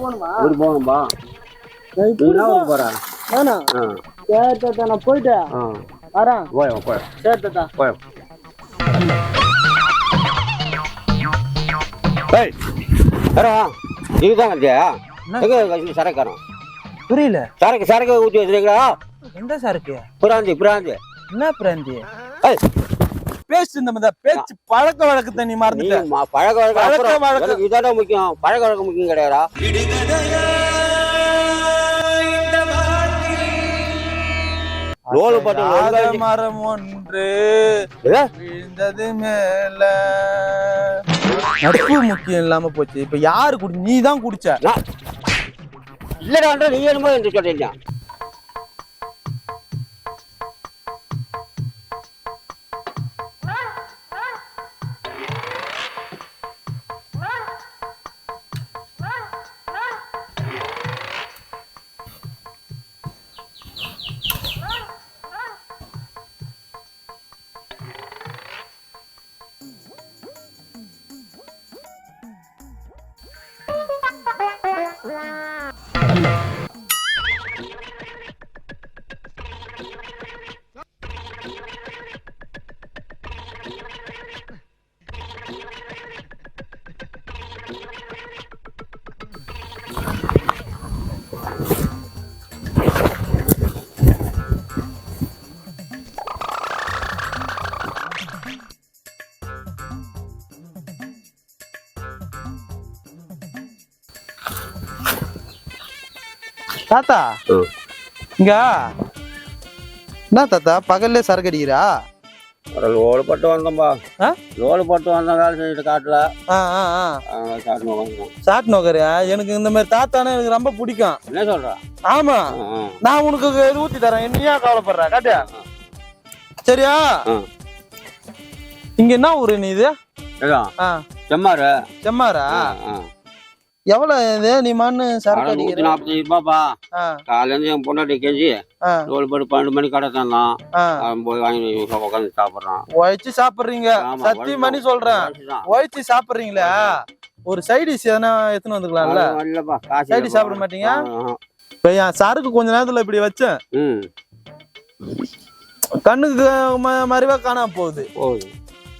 போகணுமா? இப்படி போகணும்பா. நீ ஊருக்கு போற? நானா? ஆ. சரி தாத்தா நான் போயிட்டு ஆ. வரேன். போய் போய். சரி தாத்தா. போய். ஏய் வரா இதுதான் வந்தியா எங்க கட்சி சரக்காரம் புரியல. சரக்கு சரக்கு ஊற்றி வச்சிருக்கா எந்த சரக்கு? பிராந்தி பிராந்தி. என்ன பிராந்தி? ஏய் பேச்சு இந்த பேச்சு பழக்க வழக்கத்தை நீ நீ மறந்துட்ட பழக்க வழக்கம் பழக்க வழக்கம். இதான முக்கியம். பழக்க வழக்கம் முக்கியம் கிடையாதா ரோல் போட்டு மரம் ஒன்று? விழுந்தது மேல. நட்பு முக்கியம் இல்லாம போச்சு. இப்ப யாரு குடி நீ தான் குடிச்ச. நான் இல்லடான்ற நீ என்னமோ என்று சொல்றீங்க. தாத்தா. இங்க. என்ன தாத்தா பகல்ல சரக்கு அடிக்கிறா லோடு போட்டு வந்தோம்பா? லோடு போட்டு வந்தோம் வேலை செஞ்சுட்டு காட்டுல. சாட் நோக்கரியா எனக்கு இந்த மாதிரி தாத்தானா எனக்கு ரொம்ப பிடிக்கும். என்ன சொல்ற? ஆமா. நான் உனக்கு இது ஊத்தி தரேன். நீ ஏன் கவலைப்படுற? காட்டு. சரியா. இங்க என்ன ஊரு நீ இது? ஆ. செம்மாரு. எவ்வளவு இது? நீ மண்ணு சரக்கு நூத்தி நாற்பத்தஞ்சு ரூபாப்பா. காலையில இருந்து என் பொண்டாட்டி ஆ. லோடு போட்டு பன்னெண்டு மணி கடை தந்தான் போய் வாங்கி உட்காந்து சாப்பிட்றான். உழைச்சு சாப்பிடுறீங்க. சத்தியம் பண்ணி சொல்றேன் உழைச்சு சாப்பிடுறீங்களா? ஒரு சைடிஷ் எதனா எடுத்துன்னு வந்துக்கலாம்ல? இல்லப்பா சைடிஷ். சாப்பிட மாட்டீங்க. இப்ப என் சரக்கு கொஞ்ச நேரத்துல இப்படி வச்சேன். கண்ணுக்கு மறைவா காணாம போகுது.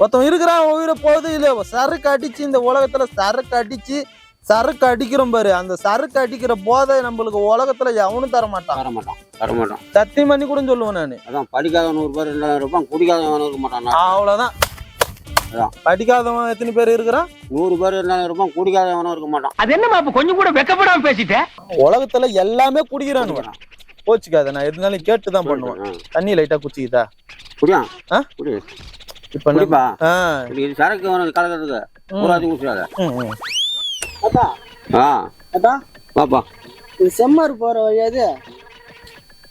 ஒருத்தன் இருக்கிறான் உயிரை போகுது இல்ல சரக்கு அடிச்சு இந்த உலகத்துல சரக்கு அடிச்சு சரக்கு அடிக்கிறோம் பாரு. அந்த சரக்கு அடிக்கிற போதை நம்மளுக்கு உலகத்துல எவனும் தர மாட்டான் தர மாட்டான் தர மாட்டான் சத்தியம் பண்ணி கூட சொல்லுவேன் நானு. அதான் படிக்காதவன் நூறு பேர் ரெண்டாயிரம் ரூபாய் குடிக்காதவன் இருக்க மாட்டான் அவ்வளவுதான். அதான். படிக்காதவன் எத்தனை பேர் இருக்கிறான்? நூறு பேர் ரெண்டாயிரம் ரூபாய் குடிக்காதவனும் இருக்க மாட்டான். அது அப்ப கொஞ்சம் கூட வெக்கப்படாம பேசிட்ட? உலகத்துல எல்லாமே குடிக்கிறானுங்க கோச்சுக்காத நான் எதுனாலும் கேட்டு தான் பண்ணுவேன். தண்ணி லைட்டா குச்சிக்குதா குடியா? இப்ப சரக்கு வேணும் கலக்கிறதுக்கு. ஆ. பாப்பா. இது செம்மாறு போற வழி அது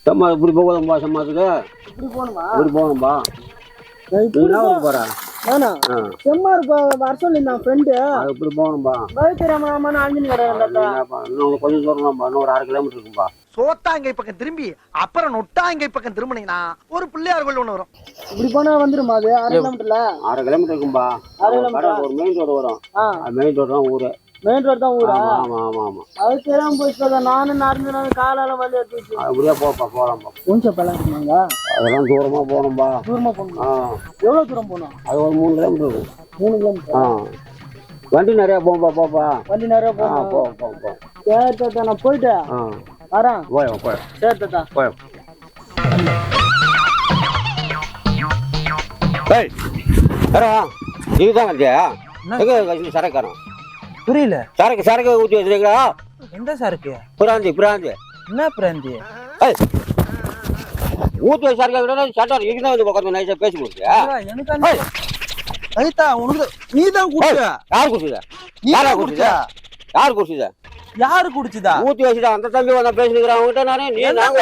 செம்மா இப்படி போகுதும்பா செம்மாத்துக்கு. இப்படி போகணுமா? இப்படி போகணும்பா. நான் ஊருக்கு போற? நானா? ஆ. செம்மாறு வர சொல்லியிருந்தான் ஃப்ரெண்டு அது இப்படி போகணும்பா. கிடக்கு தாத்தா என்னப்பா, இன்னும் கொஞ்சம் தூரம் தான்ப்பா. இன்னும் ஒரு அரை கிலோமீட்டர் இருக்கும்பா. சோத்தாங்கை பக்கம் திரும்பி அப்புறம் நொட்டாங்கை பக்கம் திரும்பினீங்கன்னா ஒரு பிள்ளையார் கோயில் ஒண்ணு வரும். இப்படி போனா வந்துருமா அது? அரை கிலோமீட்டர்ல அரை கிலோமீட்டர் இருக்கும்பா. அரை ஒரு கிலோமீட்டரா? கடை, ஒரு மெயின் ரோடு வரும். மெயின் ரோடு தான் ஊரு. மெயின் ரோடு தான் ஊரா? ஆமா ஆமா ஆமா ஆமா. அது தெரியாம போயிட்டு தாத்தா. நானும் நடந்து நடந்து காலால வலி எடுத்துச்சு அப்படியே போப்பா போலாம்ப்பா கொஞ்சம் பழம் இருக்குமாங்க அதெல்லாம் தூரமா போகணும்பா. தூரமா போகணும்? ஆ. எவ்வளவு தூரம் போகணும்? அது ஒரு மூணு கிலோமீட்டர் மூணு கிலோமீட்டர் ஆ. வண்டி நிறைய போகும்பா போப்பா. வண்டி நிறைய ஆ போகணும். போ போ போ. சரி தாத்தா நான் போயிட்டு ஆ. வரேன். போய் போய். சரி தாத்தா. போய். ஏய் வரா இதுதான் வந்தியா எங்க சரக்காரம் புரியல. சரக்கு சரக்கு ஊற்றி வச்சிருக்கா எந்த சரக்கு? பிராந்தி பிராந்தி. என்ன பிராந்தி? வச்ச சரக்கு விட சட்டம் இதுதான் வந்து பக்கத்துல நைஸாக பேசி கொடுத்தியா ரைத்தா உனக்கு நீ தான் குடிச்ச? யார் குடிச்சதா? நீ யாரா குடிச்சதா? குடிச்ச? யார் குடிச்சதா? யாரு குடிச்சுதா? ஊற்றி வச்சுட்டா அந்த தம்பி வந்தா பேசிக்கிறேன் அவங்ககிட்ட நானே நீ நாங்க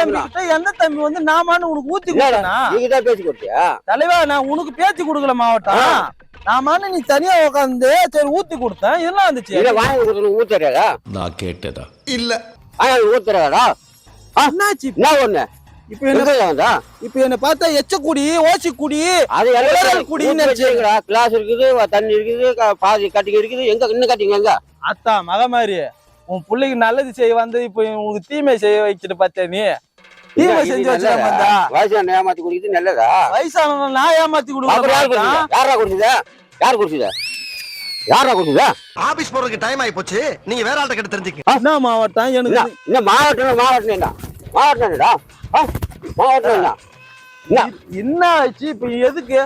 எந்த தம்பி வந்து நாமான்னு உனக்கு ஊத்தி கொடுத்தனா? நீங்க தான் பேசி கொடுத்தியா? தலைவா நான் உனக்கு பேச்சு கொடுக்கல மாவட்டம். நாமான்னு நீ தனியா உட்காந்து சரி ஊத்தி கொடுத்தேன். இதெல்லாம் வந்துச்சு? இல்ல வாங்கி கொடுத்து ஊத்த தெரியாதா நான் கேட்டதா ஆனா ஊத்த தெரியாதா என்னாச்சு என்ன ஒண்ணு? இப்ப என்ன இப்ப என்ன பார்த்தா எச்ச குடி ஓசி குடி அது குடின்னு குடி கிளாஸ் இருக்குது தண்ணி இருக்குது பாதி கட்டிங்க இருக்குது. எங்க இன்னும் கட்டிங்க எங்க? அத்தா மக மாதிரி உன் பிள்ளைக்கு நல்லது செய்ய வந்து இப்ப உனக்கு தீமை செய்ய வச்சுட்டு பார்த்தியா நீ? செஞ்சு? வச்சுட்டா வயசான ஏமாத்தி குடிக்கிறது நல்லதா? வயசானவங்க நான் ஏமாத்தி கொடுக்குறேன் குடிச்சதா யாரா குடிச்சதா? யார் குடிச்சதா? யாரா குடிச்சதா? ஆபீஸ் போறதுக்கு டைம் ஆயி போச்சு நீங்க வேற ஆள்கிட்ட கிட்ட தெரிஞ்சுக்க என்ன மாவட்டம்? எனக்கு என்ன? மாவட்டம் மாவட்டம் என்ன? மாவட்டம் என்னடா? ஆ? மாவட்டம் என்ன? என்ன? ஆச்சு? இப்ப எதுக்கு?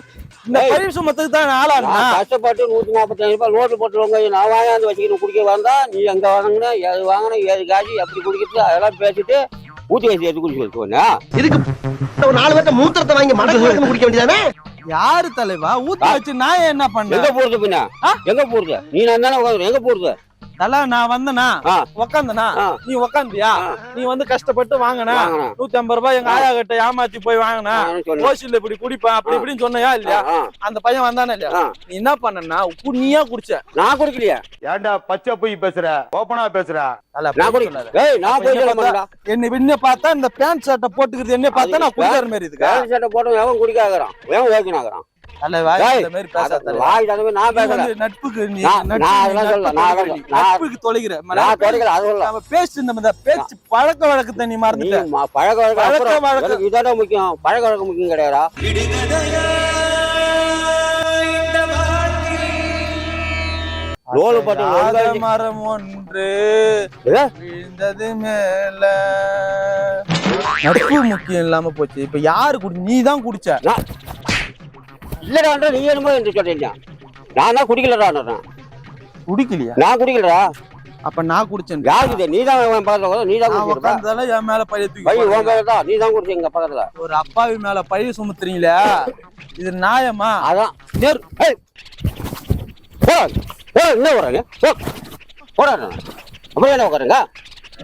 இந்த. பயிர் சுமத்துக்கு தான் நான் கஷ்டப்பட்டு நூத்தி நாற்பத்தஞ்சு ரூபாய் நோட்டு போட்டுருவாங்க. நான் வாங்காந்து வச்சுக்கிட்டு குடிக்க வந்தா நீ எங்க வாங்கின? எது வாங்கின? ஏது காசு எப்படி குடிக்கிறது? அதெல்லாம் பேசிட்டு ஊத்தி வச்சு எடுத்து குடிச்சு வச்சுக்கோண்ணா இதுக்கு ஒரு நாலு பேர்த்த மூத்திரத்தை வாங்கி மடக்கு குடிக்க வேண்டியதானே? யாரு தலைவா? ஊத்தி வச்சு நான் என்ன எங்க பண்ணேன் போறது பின்ன? எங்க போறது? நீ நான் தானே எங்க போறது? தல நான் வந்தனா. உக்காந்தனா. நீ உக்காந்தியா. நீ வந்து கஷ்டப்பட்டு வாங்கின. நூத்தி ஐம்பது ரூபாய் எங்க ஆயா கிட்ட ஏமாத்தி போய் வாங்கின. ஓசில இப்படி குடிப்பேன் அப்படி இப்படின்னு சொன்னையா இல்லையா? அந்த பையன் வந்தானே இல்லையா. நீ என்ன பண்ணனா நீயா குடிச்ச. நான் குடிக்கலையா. ஏன்டா பச்சை போய் பேசுற? ஓப்பனா பேசுற? என்ன என்ன பார்த்தா இந்த பேண்ட் ஷர்ட்டை போட்டுக்கிறது என்ன பார்த்தா நான் குடிக்கிற மாதிரி பேண்ட் சட்டை போட்டு எவன் பழக்க வழக்கத்தை நீ மறந்துட்ட. பழக்க வழக்கம் இதான முக்கியம் பழக்க வழக்கம் முக்கியம் கிடையாதா ரோல் போட்டு மரம் ஒன்று? விழுந்தது மேல. நட்பு முக்கியம் இல்லாம போச்சு. இப்ப யாரு குடி நீ தான் குடிச்ச இல்லடான்ற நீ என்னமோ என்று சொல்றீங்க நான் தான் குடிக்கலடா குடிக்கலையா? நான் குடிக்கலடா. அப்ப நான் குடிச்சேன். யாருக்கு நீ தான் பக்கத்துல நீ தான் உட்கார்ந்ததால என் மேல பழைய தூக்கி பை உன் நீ தான் குடிச்ச எங்க பக்கத்துல. ஒரு அப்பாவி மேல பழைய சுமத்துறீங்களே? இது நியாயமா? அதான். நேர் என்ன வராங்க போடா அப்படியே என்ன உட்காருங்க?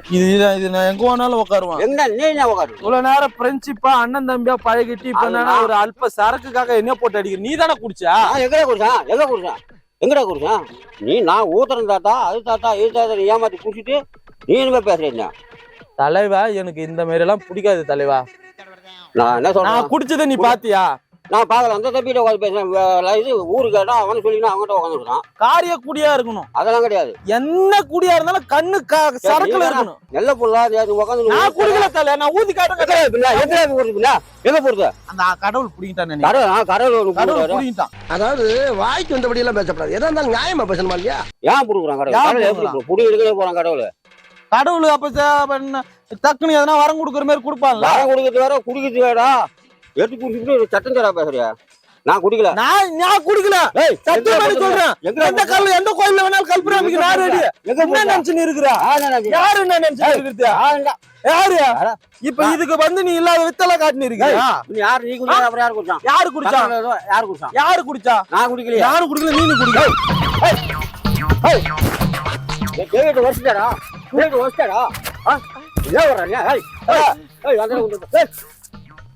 இது இது- நான் எங்க வேணாலும் உட்காருவேன் எங்க நீ என்ன உட்காரு இவ்வளவு நேரம் ஃப்ரெண்ட்ஷிப்பா அண்ணன் தம்பியா பழகிட்டு இப்ப நான். ஒரு அல்ப சரக்குக்காக என்ன போட்டு அடிக்கிற. நீ தானே குடிச்சா? எங்கடா குடிச்சேன் எங்க குடிச்சேன் எங்கடா குடிச்சேன் நீ நான் ஊத்துறேன் தாத்தா அது தாத்தா இது தாத்தா ஏமாத்தி குடிச்சிட்டு நீ என்ன? பேசுறீங்க தலைவா எனக்கு இந்த மாதிரி எல்லாம் பிடிக்காது தலைவா. நான் என்ன சொல்றேன்? குடிச்சதை நீ பாத்தியா? நான் பார்க்கல அந்த தம்பிட்ட உட்காந்து பேசுறேன். இது ஊருக்கு கேட்டா அவனு சொல்லினா அவங்ககிட்ட உட்காந்துருக்கான் காரிய குடியா இருக்கணும். அதெல்லாம் கிடையாது. என்ன குடியா இருந்தாலும் கண்ணு சரக்குல இருக்கணும். நல்ல நேற்று உட்காந்து நான் குடிக்கல தலை நான் ஊதி காட்டுங்க எங்க போறது எங்க போறது? அந்த கடவுள் புடிங்கிட்டான் கடவுள் நான் கடவுள் கடவுள். புடிங்கிட்டான். அதாவது வாய்க்கு வந்தபடி எல்லாம் பேசக்கூடாது எதா இருந்தாலும் நியாயமா பேசணுமா இல்லையா? ஏன் புடுக்குறான் கடவுள்? புடி எடுக்கவே போறான் கடவுள். கடவுள் அப்ப டக்குன்னு எதனா வரம் கொடுக்குற மாதிரி கொடுப்பான்ல? வரம் கொடுக்கறது வேற குடிக்கிறது வேடா எடுத்து குடிச்சிட்டு சட்டம் தரா பேசுறியா நான் குடிக்கல நான் நான் குடிக்கல ஏய், சத்தியமா நீ சொல்றேன் எந்த கல்ல எந்த கோயில்ல வேணாலும் கல்புராமிக்கு நான் ரெடி எங்க என்ன? நினைச்சு இருக்கிறா. யாரு என்ன நினைச்சு இருக்கிறது யாரு அட. இப்ப இதுக்கு வந்து நீ இல்லாத வித்தல காட்டினு இருக்கியா நீ யார் நீ குடிச்சா அப்புறம் யார் குடிச்சான் யாரு குடிச்சா யார் குடிச்சான் யாரு குடிச்சா நான் குடிக்கலையா யாரும் குடிக்கல நீனு குடிக்க டேவிட் வச்சிட்டாரா டேவிட் வச்சிட்டாரா என்ன வர்றாங்க ஏய், ஏய் வந்து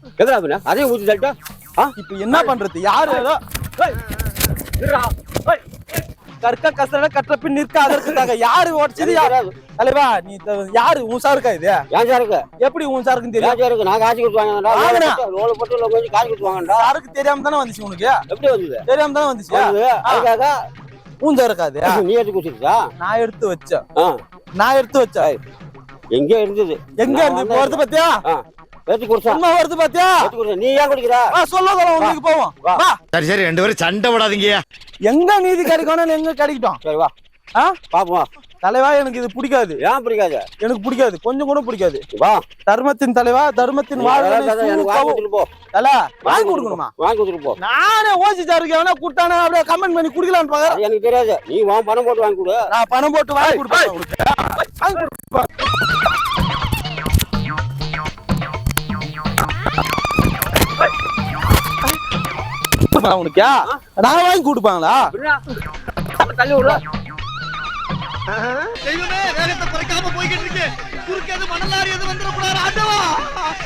எங்கடா பின்ன அதையும் ஊத்தி தள்ளிட்டா ஆ? இப்ப என்ன பண்றது? யாரு ஏதோ ஏய், இருடா. ஏய், கற்க கசட கற்ற பின் நிற்க அதற்காக யாரு உடச்சது யாரு? தலைவா நீ யாரு? உன் சாருக்கா இது? ஏன் சாருக்கு எப்படி உன் சாருக்குன்னு தெரியும்? சாருக்கு நான் காசு கொடுத்து வாங்கினா. லோல போட்டு லோல போட்டு காசு கொடுத்து சாருக்கு தெரியாம தானே வந்துச்சு உனக்கு? எப்படி வந்தது? தெரியாம தானே வந்துச்சு? அதுக்காக உன் சாருக்காது நீ எடுத்து குடிச்சிருக்கா நான் எடுத்து வச்சேன். நான் எடுத்து வச்சேன். எங்கே இருந்தது. எங்க இருந்து. போறது பாத்தியா? எடுத்து குடிச்சா. உண்மை வருது பாத்தியா? நீ ஏன் குடிக்கிற? வா சொல்ல சொல்ல உங்களுக்கு போவோம். வா. சரி சரி ரெண்டு பேரும் சண்டை விடாதீங்க எங்க நீதி கிடைக்கணும் எங்க கிடைக்கட்டும்? சரி வா. ஆ? பாப்போம் தலைவா எனக்கு இது பிடிக்காது. ஏன் பிடிக்காது? எனக்கு பிடிக்காது. கொஞ்சம் கூட பிடிக்காது. வா. தர்மத்தின் தலைவா தர்மத்தின் தல வாங்கி கொடுக்கணுமா? வாங்கி கொடுத்துட்டு போ. நானே ஓசி சாருக்கு எவனா கூட்டானே அப்படியே கமெண்ட் பண்ணி குடிக்கலான்னு பாக்குறேன் எனக்கு தெரியாது. நீ பணம் போட்டு வாங்கி கொடு. நான் பணம் போட்டு வாங்கி கொடுப்பேன். கொடுப்பேன் உனக்கு? நான் வாங்கி கொடுப்பாங்களா? தள்ளி விடு தெய்வமே வேகத்தை குறைக்காம போய்கிட்டு இருக்கு. குறுக்கே எது மணலாரி எது வந்துடக்கூடாது ஆண்டவா.